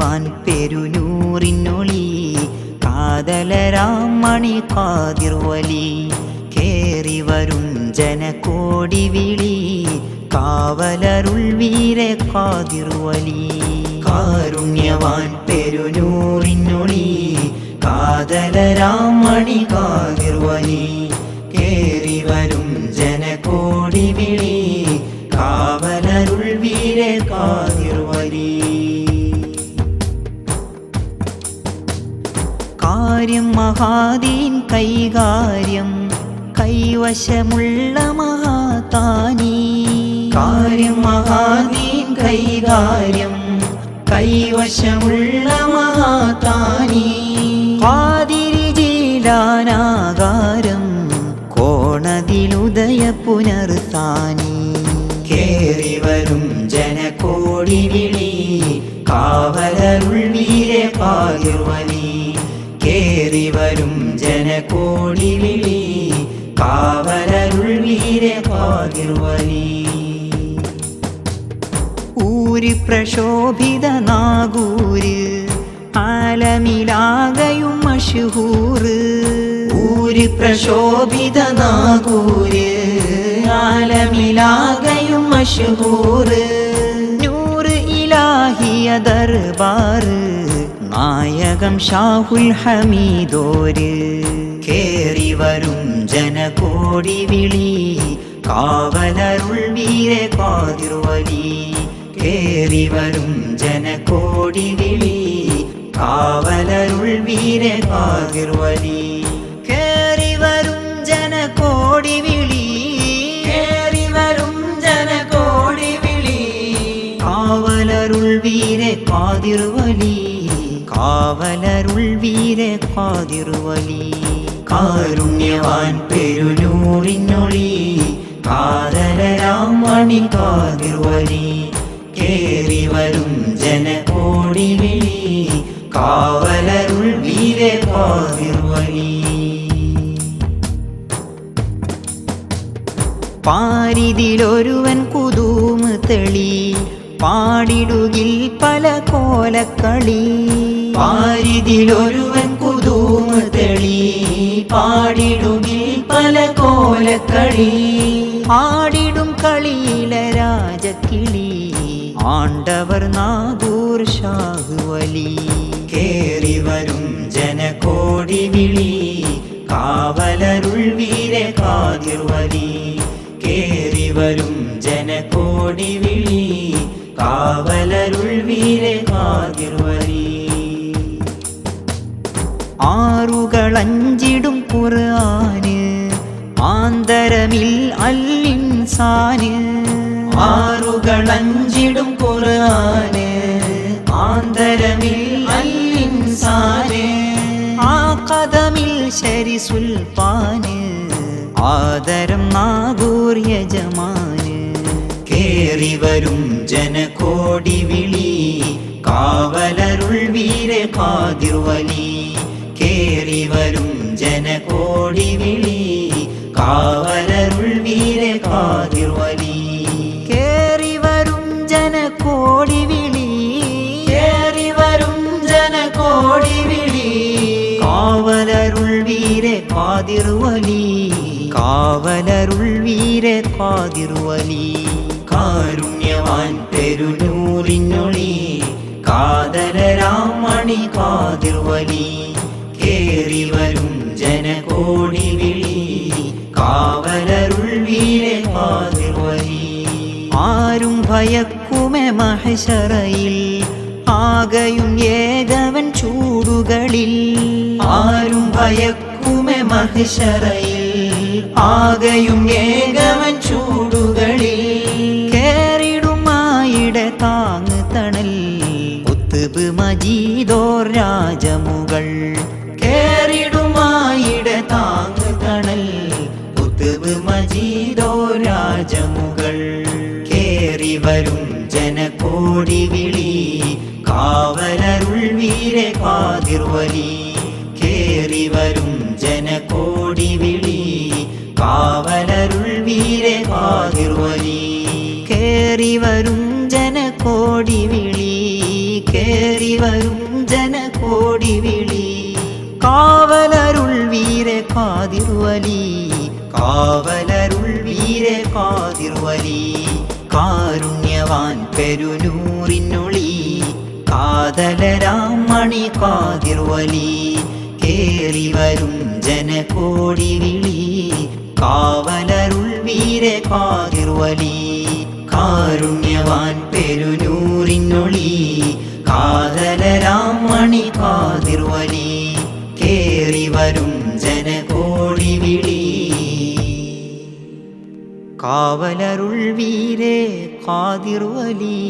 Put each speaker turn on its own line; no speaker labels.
കാരുണ്യവാൻ പെരുനൂറിനൊളി കാതലരാം മണി കാതിർവലി കേറി വരും ജനകോടി വിളി കാവലരുൾ വീരെ കാതിർവലി. കാരുണ്യവാൻ പെരുനൂറിനൊളി കാതലരാം മണി കാതിർവലി കാര്യം മഹാദീൻ കൈകാര്യം കൈവശമുള്ള മഹാതാനീ. കാര്യം മഹാദീൻ കൈകാര്യം കൈവശമുള്ള മഹാതാനീ. കാതിരി ജീലാനാകാരം കോണതിലുദയ പുനർത്താനി കേറി വരും ജനകോടി വിളി കാവലരുൾ വീരെ കാതിർവലി കേറി വരും ജനകോടി വിളി കാവലരുൾ വീരെ പാതിർവലി. ഊരി പ്രശോഭിത നാഗൂര് ആലമിലാകയും മഷഹൂറ് ഊരി പ്രശോഭിത നാഗൂര് ആലമിലാകയും മഷഹൂറ് നൂറ് ഇലാഹിയ ദർബാറ് നായകം ഷാഹുൽ ഹമീദോര്. കേറി വരും ജനകോടി വിളി കാവലരുൾ വീരെ കാതിർവലി കേറി വരും ജനകോടി വിളി കാവലരുൾ വീരെ കാതിർവലി കേറി വരും ജനകോടി വിളി വിളി കാവലരുൾ വീരെ കാതിർവലി കാവലരുൾ വീര കാതിർവലി കാരുണ്യവാൻ പെരുനൂറിനൊളി. കാതലരാം മണി കാതിർവലി കേറി വരും ജനകോടി വിളി കാവലരുൾ വീര കാതിർവലി പാരിതിലൊരുവൻ കുതൂമ് തെളി. പാടിടുകിൽ പല കോലക്കളി. പാരിതിലൊരുവൻ കുതൂമ് തെളി. പാടിടുകിൽ പല കോലക്കളി. ആടിടും കളിയില രാജക്കിളി. ആണ്ടവർ നാഗൂർ ഷാഹുവലി കേറി വരും ജനകോടി വിളി. കാവലരുൾ വീര കാതിർവലി. കേറി വരും ജനകോടി വിളി. കാവലരുൾ വീരെ കാതിർവലി ആറുകളഞ്ചിടും ഖുർആന് ആന്തരമിൽ അല്ലിൻസാന് ആറുകളഞ്ചിടും ഖുർആന് ആന്തരമിൽ അല്ലിൻസാന് ആ കഥമിൽ ശരി സുൽത്താന് ആദരം നാഗൂർ യജമാന് കേറി വരും ജനകോടി വിളി. കാവലരുൾ വീരെ പാതിരുവലി കേറി വരും ജനകോടി വിളി. കാവലരുൾ വീരെ പാതിരുവലി കേറി വരും ജനകോടി വിളി. കേറി വരും ജനകോടി വിളി. കാവലരുൾ വീരെ പാതിരുവലി കാവലരുൾ വീരെ കാതിർവലി കാരുണ്യവാൻ പെരുനൂറിനൊളി കാതലരാം രാമണി കാതിർവലി കേറി വരും ജനകോടി വിളി. കാവലരുൾ വീരെ കാതിർവലി ആരും ഭയക്കുമെ മഹശറയിൽ ആകയും ഏകവൻ ചൂടുകളിൽ. ആരും ഭയക്കുമെ മഹശറയിൽ ആകയും ഏകവൻ ചൂടുകളിൽ. മജീദോർ രാജമുകൾ. കേറിടുമായിടെ താങ്ങ് തണൽ ഒത്തുബ് മജീദോ രാജമുകൾ. കേറി വരും ജനകോടി വിളി. കാവലരുൾ വീരെ കാതിർവലി കേറി വരും ജനകോടി വിളി. കാവലരുൾ വീരെ കാതിർവലി കേറി വരും കേറി വരും ജനകോടി വിളി. കാവലരുൾ വീരെ കാതിർവലി കാവലരുൾ വീരെ കാതിർവലി കാരുണ്യവാൻ പെരുനൂറിനൊളി. കാതലരാം മണി കാതിർവലി കേറി വരും ജനകോടി വിളി. കാവലരുൾ വീരെ കാതിർവലി കാരുണ്യവാൻ പെരുനൂറിനൊളി. കാതലരാം മണി കാതിർവലി കേറി വരും ജനകോടി വിളി കാവലരുൾ വീരേ കാതിർവലി